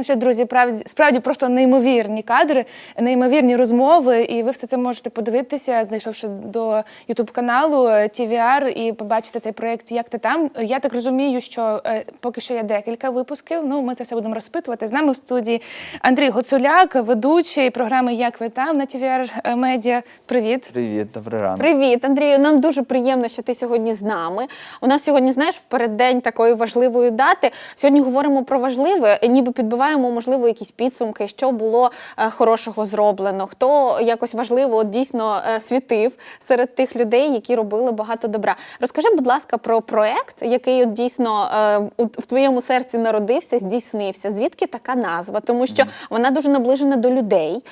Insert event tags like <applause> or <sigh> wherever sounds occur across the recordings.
Ну що, друзі, правді справді просто неймовірні кадри, неймовірні розмови, і ви все це можете подивитися, знайшовши до Ютуб каналу TVR і побачити цей проєкт Як ти там. Я так розумію, що е, поки що є декілька випусків. Ну, ми це все будемо розпитувати. З нами в студії Андрій Гоцуляк, ведучий програми Як ви там на TVR Медіа. Привіт. Привіт, добрий ранок. Привіт, Андрію. Нам дуже приємно, що ти сьогодні з нами. У нас сьогодні, знаєш, в переддень такої важливої дати. Сьогодні говоримо про важливе, ніби підбиваємо, можливо, якісь підсумки, що було е, хорошого зроблено, хто якось важливо от, дійсно е, світив серед тих людей, які робили багато добра. Розкажи, будь ласка, про проект, який от дійсно е, в твоєму серці народився, здійснився. Звідки така назва? Тому що вона дуже наближена до людей,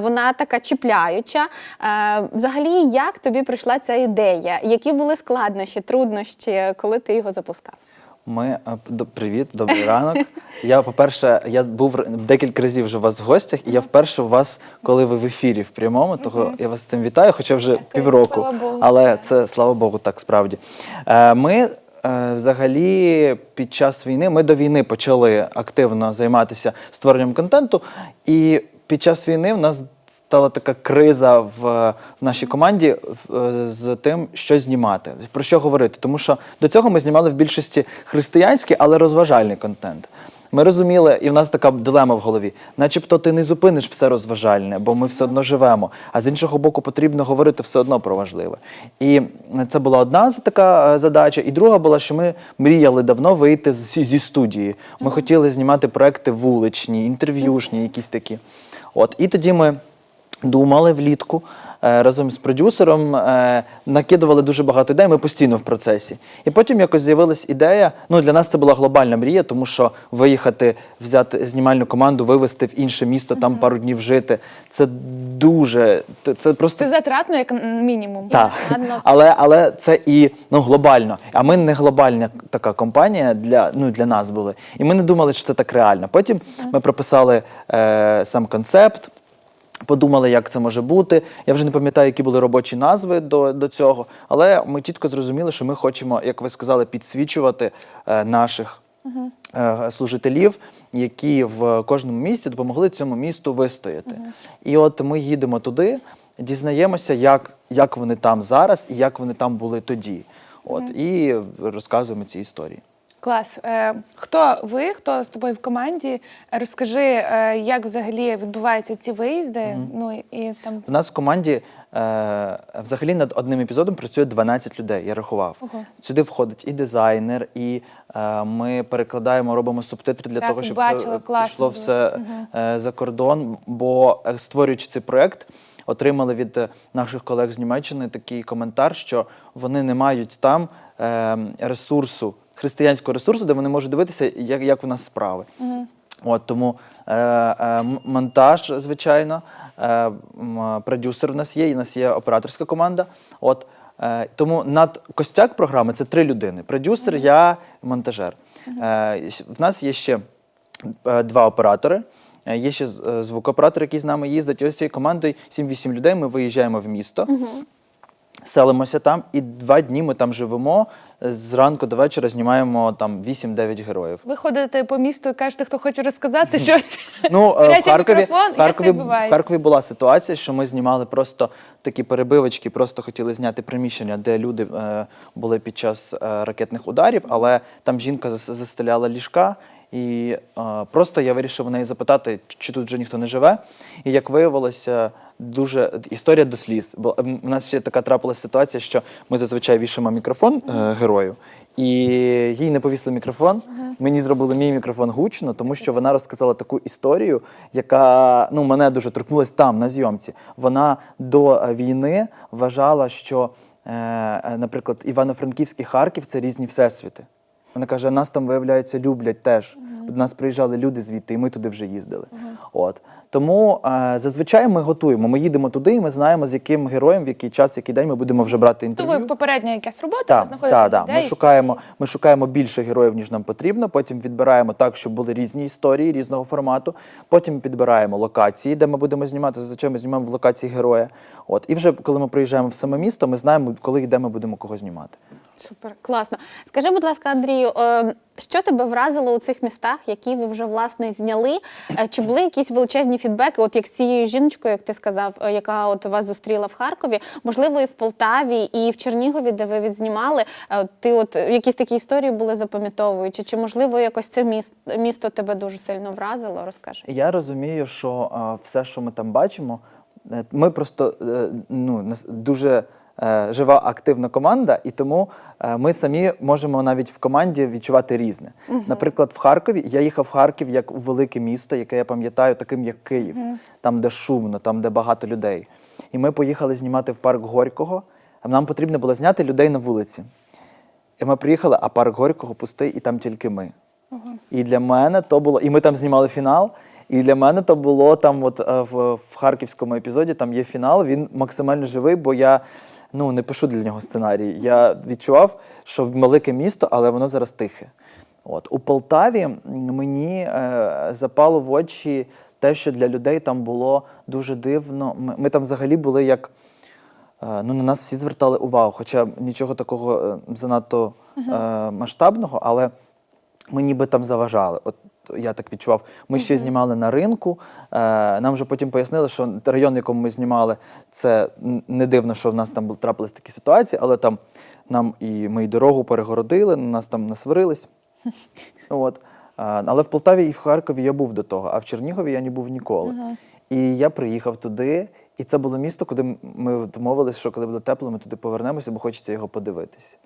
вона така чіпляюча. Взагалі, як тобі прийшла ця ідея? Які були складнощі, труднощі, коли ти його запускав? Ми е, привіт, добрий ранок. <laughs> Я, по-перше, я був декілька разів вже у вас в гостях, і я вперше у вас, коли ви в ефірі в прямому, того я вас з цим вітаю, хоча вже півроку. слава Богу. Але це слава Богу, так справді. Е, Ми е, взагалі під час війни ми до війни почали активно займатися створенням контенту, і під час війни в нас стала така криза в, в нашій команді в- е, з тим, що знімати, про що говорити. Тому що до цього ми знімали в більшості християнський, але розважальний контент. Ми розуміли, і в нас така дилема в голові, начебто ти не зупиниш все розважальне, бо ми все одно живемо. А з іншого боку, потрібно говорити все одно про важливе. І це була одна така е, задача. І друга була, що ми мріяли давно вийти зі студії. Ми хотіли знімати проекти вуличні, інтерв'юшні, якісь такі. От і тоді ми думали влітку е, разом з продюсером, е, накидували дуже багато ідей, ми постійно в процесі. І потім якось з'явилась ідея. Ну, для нас це була глобальна мрія, тому що виїхати, взяти знімальну команду, вивезти в інше місто, там пару днів жити. Це дуже. це- Це просто Це затратно, як мінімум. так, але, але це і ну, глобально. А ми не глобальна така компанія для, ну, для нас були. І ми не думали, що це так реально. Потім ми прописали е, сам концепт. Подумали, як це може бути. Я вже не пам'ятаю, які були робочі назви до, до цього, але ми чітко зрозуміли, що ми хочемо, як ви сказали, підсвічувати е, наших е, служителів, які в кожному місті допомогли цьому місту вистояти. І от ми їдемо туди, дізнаємося, як, як вони там зараз і як вони там були тоді. От, І розказуємо ці історії. Клас. Е, хто ви, хто з тобою в команді? Розкажи, е, як взагалі відбуваються ці виїзди? Ну і, там В нас в команді е, взагалі над одним епізодом працює 12 людей, я рахував. Ого. Сюди входить і дизайнер, і ми перекладаємо, робимо субтитри для Так, того, щоб бачила, це пішло все е, за кордон. Бо створюючи цей проект, отримали від наших колег з Німеччини такий коментар, що вони не мають там е, ресурсу, християнського ресурсу, де вони можуть дивитися, як, як в нас справи. От тому е, е, монтаж, звичайно, е, продюсер в нас є, і в нас є операторська команда. От е, тому над костяк програми це три людини: продюсер, я, монтажер. Е, в нас є ще е, два оператори. е, Є ще е, звукооператор, який з нами їздить. І ось цією командою 7-8 людей. Ми виїжджаємо в місто, селимося там, і два дні ми там живемо. Зранку до вечора знімаємо там 8-9 героїв. ви ходите по місту і кажете, хто хоче розказати щось. Ну, е, в Харкові, мікрофон, в, як це Харкові, в? Харкові була ситуація, що ми знімали просто такі перебивочки, просто хотіли зняти приміщення, де люди е, були під час е, ракетних ударів, але там жінка зас- застеляла ліжка. І е, просто я вирішив у неї запитати, чи тут вже ніхто не живе. І як виявилося, дуже історія до сліз. Бо ем, у нас ще така трапилася ситуація, що ми зазвичай вішаємо мікрофон е, герою, і їй не повісили мікрофон. Мені зробили мій мікрофон гучно, тому що вона розказала таку історію, яка ну мене дуже торкнулась там, на зйомці. Вона до е, війни вважала, що, е, е, наприклад, Івано-Франківськ і Харків це різні всесвіти. Вона каже, нас там, виявляється, люблять теж. До нас приїжджали люди звідти, і ми туди вже їздили. От. Тому е, зазвичай ми готуємо. Ми їдемо туди, і ми знаємо, з яким героєм, в який час, в який день ми будемо вже брати інтерв'ю. То ви попередня якась робота, ви Так, знаходите так, так. людей, Ми шукаємо, ми шукаємо більше героїв, ніж нам потрібно. Потім відбираємо так, щоб були різні історії різного формату. Потім підбираємо локації, де ми будемо знімати. Зазвичай ми знімаємо в локації героя. От і вже коли ми приїжджаємо в саме місто, ми знаємо, коли і де ми будемо кого знімати. Супер, класно. Скажи, будь ласка, Андрію, е, що тебе вразило у цих містах, які ви вже власне зняли? Е, Чи були якісь величезні фідбеки? От як з цією жіночкою, як ти сказав, е, яка от вас зустріла в Харкові, можливо, і в Полтаві, і в Чернігові, де ви відзнімали. Е, Ти от е, якісь такі історії були запам'ятовуючі? Чи можливо якось це місто, місто тебе дуже сильно вразило? Розкажи. Я розумію, що все, що ми там бачимо, ми просто ну, дуже жива активна команда, і тому е, ми самі можемо навіть в команді відчувати різне. Наприклад, в Харкові я їхав в Харків як у велике місто, яке я пам'ятаю, таким як Київ, там, де шумно, там, де багато людей. І ми поїхали знімати в парк Горького. а Нам потрібно було зняти людей на вулиці. І ми приїхали, а парк Горького пустий, і там тільки ми. І для мене то було. І ми там знімали фінал. І для мене то було там, от е, в, в харківському епізоді, там є фінал. Він максимально живий, бо я ну, не пишу для нього сценарій. Я відчував, що велике місто, але воно зараз тихе. От у Полтаві мені е, запало в очі те, що для людей там було дуже дивно. Ми, ми там взагалі були як. Е, Ну, на нас всі звертали увагу, хоча нічого такого е, занадто е, масштабного, але ми ніби там заважали. От я так відчував. Ми ще знімали на ринку. Е, нам вже потім пояснили, що район, в якому ми знімали, це не дивно, що в нас там трапились такі ситуації, але там нам і ми і дорогу перегородили, на нас там насварились. <laughs> От. Але в Полтаві і в Харкові я був до того, а в Чернігові я не був ніколи. І я приїхав туди, і це було місто, куди ми домовилися, що коли буде тепло, ми туди повернемося, бо хочеться його подивитися.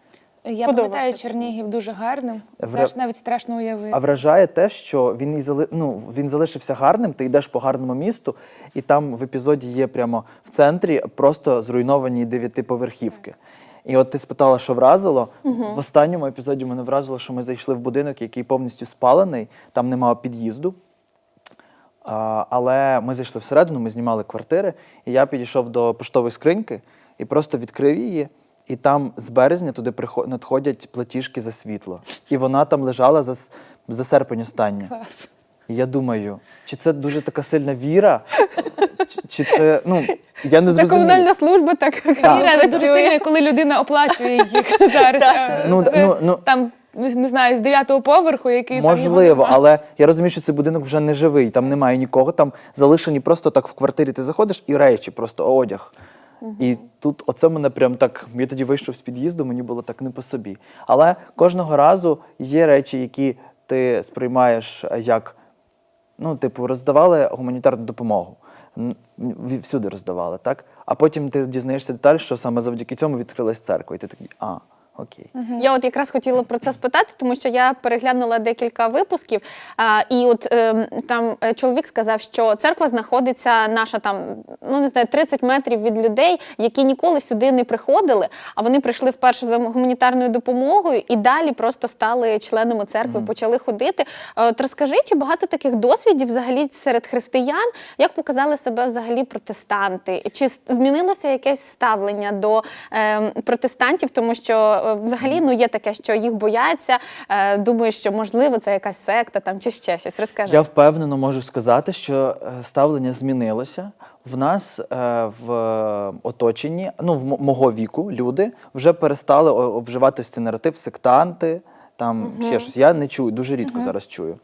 Я пам'ятаю? Чернігів дуже гарним. Вра- Це ж навіть страшно уявити. А вражає те, що він і зали... ну, він залишився гарним, ти йдеш по гарному місту, і там в епізоді є прямо в центрі просто зруйновані дев'ятиповерхівки. І от ти спитала, що вразило. В останньому епізоді мене вразило, що ми зайшли в будинок, який повністю спалений, там немає під'їзду. А, але ми зайшли всередину, ми знімали квартири, і я підійшов до поштової скриньки і просто відкрив її. І там з березня туди приход- надходять платіжки за світло. І вона там лежала за, за серпень останнє. Клас. І я думаю, чи це дуже така сильна віра, чи, чи це, ну, я не Це комунальна служба так. Віра не дуже сильна, коли людина оплачує їх <laughs> зараз. Ну, це ну, ну. Там, не знаю, з дев'ятого поверху, який Можливо, нема. але я розумію, що цей будинок вже не живий, там немає нікого, там залишені просто так в квартирі ти заходиш і речі, просто одяг. І тут оце мене прям так. Я тоді вийшов з під'їзду, мені було так не по собі. Але кожного разу є речі, які ти сприймаєш е, як, ну, типу, роздавали гуманітарну допомогу. Всюди роздавали, так? А потім ти дізнаєшся деталь, що саме завдяки цьому відкрилась церква. І ти такий, а, окей. Я от якраз хотіла про це спитати, тому що я переглянула декілька випусків, а, і от ем, там е, чоловік сказав, що церква знаходиться наша там, ну не знаю, 30 метрів від людей, які ніколи сюди не приходили, а вони прийшли вперше за гуманітарною допомогою і далі просто стали членами церкви, почали ходити. Е, От розкажи, чи багато таких досвідів взагалі серед християн, як показали себе взагалі протестанти? Чи змінилося якесь ставлення до е, протестантів, тому що взагалі ну є таке, що їх бояться, е, думають, що можливо це якась секта там чи ще щось. Розкажи. Я впевнено можу сказати, що е, ставлення змінилося. В нас е, в е, оточенні, ну в мого віку, люди вже перестали о- вживати цей наратив сектанти, там ще щось. Я не чую, дуже рідко зараз чую.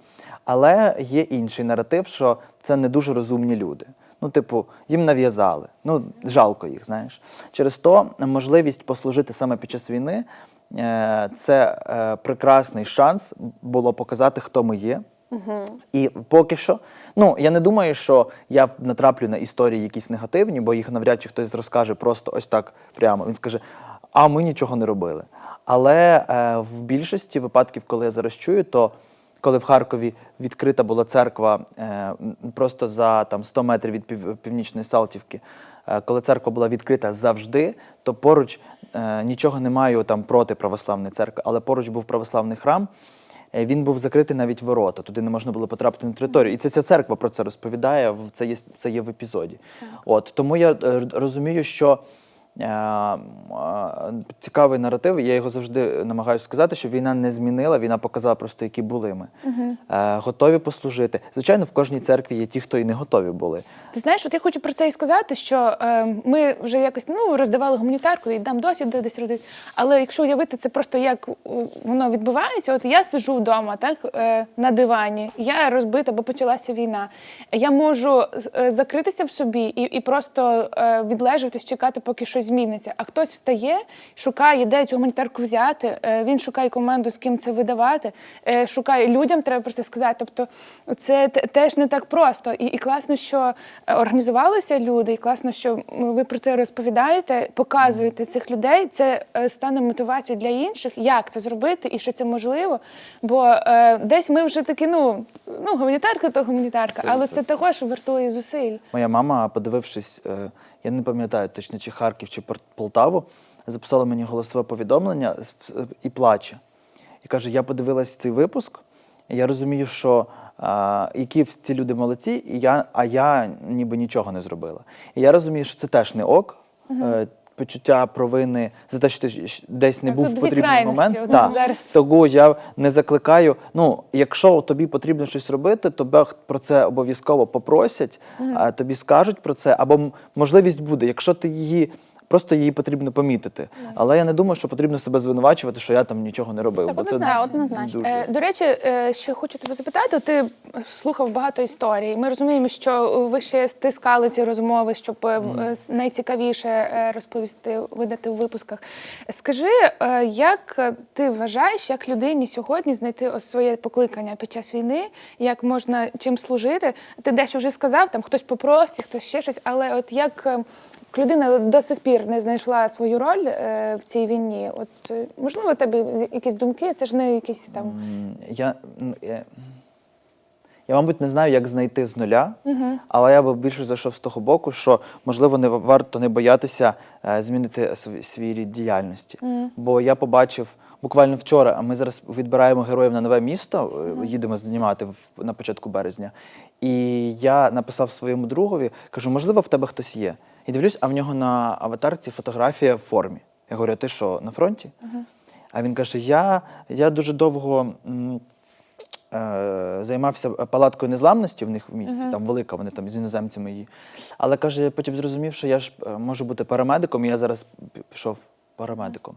Але є інший наратив, що це не дуже розумні люди. Ну, типу, їм нав'язали. Ну, жалко їх, знаєш. Через то можливість послужити саме під час війни е, це е, прекрасний шанс було показати, хто ми є. І поки що, ну я не думаю, що я натраплю на історії якісь негативні, бо їх навряд чи хтось розкаже просто ось так прямо. Він скаже: а ми нічого не робили. Але е, в більшості випадків, коли я зараз чую, то коли в Харкові відкрита була церква е, просто за там 100 метрів від північної Салтівки, е, коли церква була відкрита завжди, то поруч е, нічого не маю там проти православної церкви, але поруч був православний храм. він був закритий навіть ворота, туди не можна було потрапити на територію. І це ця церква про це розповідає. Це є це є в епізоді. От тому я розумію, що. Е, е, Цікавий наратив, я його завжди намагаюся сказати, що війна не змінила, війна показала просто, які були ми. Е, Готові послужити. Звичайно, в кожній церкві є ті, хто і не готові були. Ти знаєш, от я хочу про це і сказати, що ми вже якось ну роздавали гуманітарку і дам досвід десь родити. Але якщо уявити це просто як воно відбувається, от я сижу вдома, так на дивані, я розбита, бо почалася війна. Я можу закритися в собі і, і просто відлежуватись, чекати, поки щось зміниться. А хтось встає, шукає, де цю гуманітарку взяти. е, Він шукає команду, з ким це видавати, е, шукає людям, треба про це сказати. Тобто, це теж не так просто. І, і класно, що е, організувалися люди, і класно, що ви про це розповідаєте, показуєте цих людей. Це стане мотивацією для інших, як це зробити і що це можливо. Бо десь ми вже такі, ну, ну гуманітарка то гуманітарка, але це також вартує зусиль. Моя мама, подивившись, я не пам'ятаю точно, чи Харків, чи Полтаву, записала мені голосове повідомлення і плаче. І каже: я подивилась цей випуск, і я розумію, що а, які ці люди молодці, і я, а я ніби нічого не зробила. І я розумію, що це теж не ок. Е, Почуття провини за те, що ти десь не Так, був в потрібний момент. Так. зараз- Того я не закликаю. Ну, якщо тобі потрібно щось робити, тебе про це обов'язково попросять, а тобі скажуть про це, або можливість буде, якщо ти її. Просто її потрібно помітити. Але я не думаю, що потрібно себе звинувачувати, що я там нічого не робив. Так, бо це однозначно. однозначно. дуже- Е, До речі, е, ще хочу тебе запитати. Ти слухав багато історій. Ми розуміємо, що ви ще стискали ці розмови, щоб е, е, найцікавіше е, розповісти, видати у випусках. Скажи, е, як е, ти вважаєш, як людині сьогодні знайти своє покликання під час війни, як можна чим служити? Ти десь вже сказав, там хтось по прості, хтось ще щось, але от як. Людина до сих пір не знайшла свою роль е, в цій війні. От е, можливо, у тебе з- якісь думки, це ж не якісь там. М, Я, м, я, я, мабуть, не знаю, як знайти з нуля, але я би більше зайшов з того боку, що можливо не варто не боятися е, змінити св- свій рід діяльності. Бо я побачив буквально вчора, а ми зараз відбираємо героїв на нове місто, е, їдемо знімати в- на початку березня. І я написав своєму другові, кажу, можливо, в тебе хтось є. І дивлюсь, а в нього на аватарці фотографія в формі. Я говорю, а ти що, на фронті? А він каже: Я, я дуже довго м, е, займався палаткою незламності в них в місті, там велика, вони там з іноземцями її. Але каже, я потім зрозумів, що я ж е, можу бути парамедиком, і я зараз пішов парамедиком.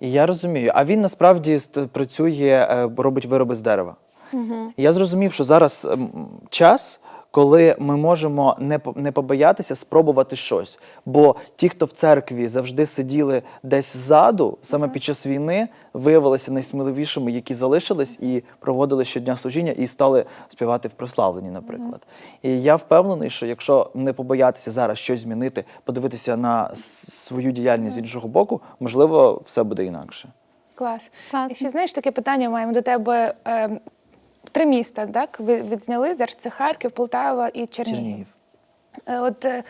І я розумію, а він насправді ст- працює, е, робить вироби з дерева. І я зрозумів, що зараз ем, час, коли ми можемо не, по- не побоятися спробувати щось. Бо ті, хто в церкві завжди сиділи десь ззаду, саме під час війни виявилися найсміливішими, які залишились і проводили щодня служіння, і стали співати в прославленні, наприклад. І я впевнений, що якщо не побоятися зараз щось змінити, подивитися на свою діяльність з іншого боку, можливо, все буде інакше. Клас. Класно. І ще знаєш таке питання маємо до тебе. Три міста, так? Ви відзняли. Зараз це Харків, Полтава і Чернігів. Чернігів. Е, От е,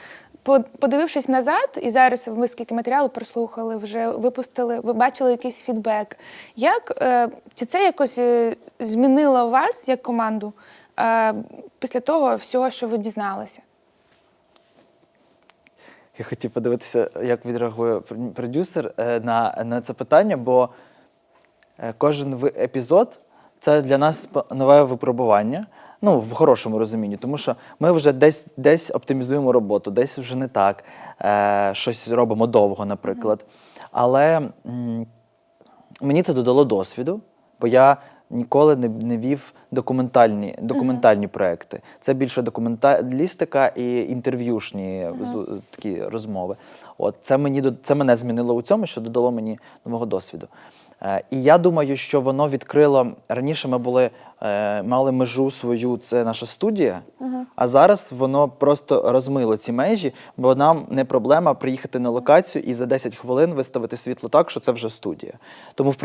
подивившись назад, і зараз ви скільки матеріалу прослухали, вже випустили, ви бачили якийсь фідбек. Як е, чи це якось змінило вас як команду після того всього, що ви дізналися? Я хотів подивитися, як відреагує продюсер на, на це питання, бо кожен епізод це для нас нове випробування. Ну, в хорошому розумінні, тому що ми вже десь, десь оптимізуємо роботу, десь вже не так, е, щось робимо довго, наприклад. Але м, мені це додало досвіду, бо я ніколи не, не вів документальні, документальні проекти. Це більше документалістика і інтерв'юшні зу- такі розмови. От це мені це мене змінило у цьому, що додало мені нового досвіду. Е, І я думаю, що воно відкрило раніше. Ми були е, мали межу свою, це наша студія. А зараз воно просто розмило ці межі, бо нам не проблема приїхати на локацію і за 10 хвилин виставити світло так, що це вже студія. Тому в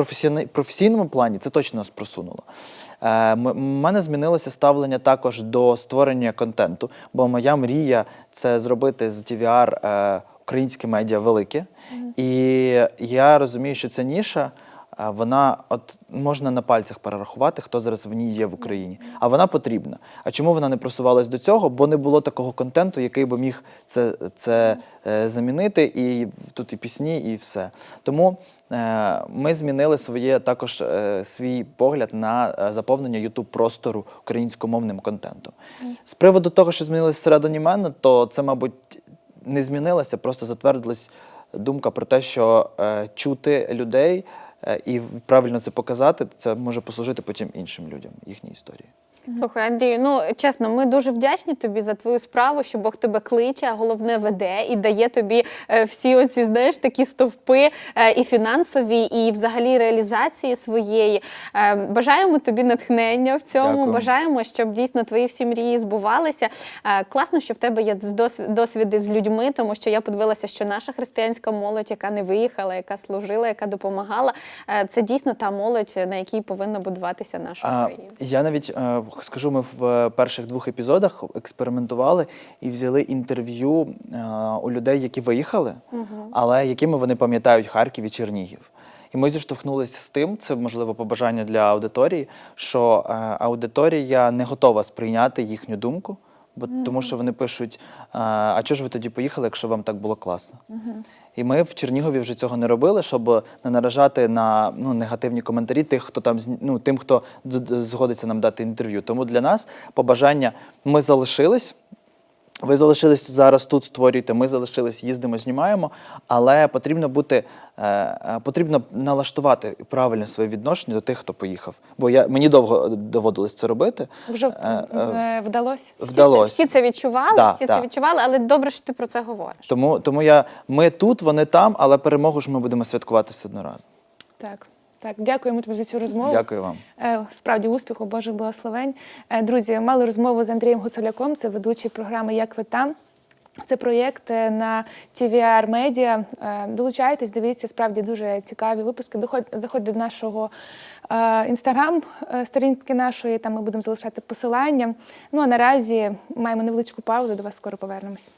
професійному плані це точно нас просунуло. Е, м- У мене змінилося ставлення також до створення контенту, бо моя мрія це зробити з TVR е, українське медіа велике. І я розумію, що це ніша. Вона от можна на пальцях перерахувати, хто зараз в ній є в Україні. А вона потрібна. А чому вона не просувалась до цього? Бо не було такого контенту, який би міг це, це е, замінити. І тут і пісні, і все. Тому е, ми змінили своє також е, свій погляд на е, заповнення youtube простору українськомовним контентом. З приводу того, що змінилось всередині мене, то це, мабуть, не змінилося, просто затвердилась думка про те, що е, чути людей і правильно це показати, це може послужити потім іншим людям, їхній історії. Слухай, Андрію, ну чесно, ми дуже вдячні тобі за твою справу, що Бог тебе кличе, а головне веде і дає тобі е, всі оці, знаєш, такі стовпи е, і фінансові, і взагалі реалізації своєї. Е, бажаємо тобі натхнення в цьому. Дякую. Бажаємо, щоб дійсно твої всі мрії збувалися. Класно, що в тебе є досвід- досвіди з людьми, тому що я подивилася, що наша християнська молодь, яка не виїхала, яка служила, яка допомагала, це дійсно та молодь, на якій повинна будуватися наша А, Україна. я навіть скажу, ми в е, перших двох епізодах експериментували і взяли інтерв'ю е, у людей, які виїхали, але якими вони пам'ятають Харків і Чернігів. І ми зіштовхнулися з тим, це можливо побажання для аудиторії, що е, аудиторія не готова сприйняти їхню думку, бо тому що вони пишуть: а, а чого ж ви тоді поїхали, якщо вам так було класно? І ми в Чернігові вже цього не робили, щоб не наражати на ну, негативні коментарі тих, хто там ну, тим, хто згодиться нам дати інтерв'ю. Тому для нас побажання ми залишились. Ви залишились зараз тут, створюєте, ми залишились, їздимо, знімаємо, але потрібно бути, е, е, потрібно налаштувати правильне своє відношення до тих, хто поїхав. Бо я мені довго доводилось це робити. Вже Е, е, вдалося. Вдалося. Всі всі це відчували, Да, всі да. це відчували, але добре, що ти про це говориш. Тому, тому я, ми тут, вони там, але перемогу ж ми будемо святкувати все одно разом. Так, так, дякуємо тобі за цю розмову. Дякую вам. Е, Справді успіху, Божих благословень. Е, Друзі, мали розмову з Андрієм Гуцуляком, це ведучий програми Як ви там. Це проєкт е, на TVR Media. Долучайтесь, дивіться, справді дуже цікаві випуски. Заходьте до нашого інстаграм сторінки нашої, там ми будемо залишати посилання. Ну а наразі маємо невеличку паузу, до вас скоро повернемось.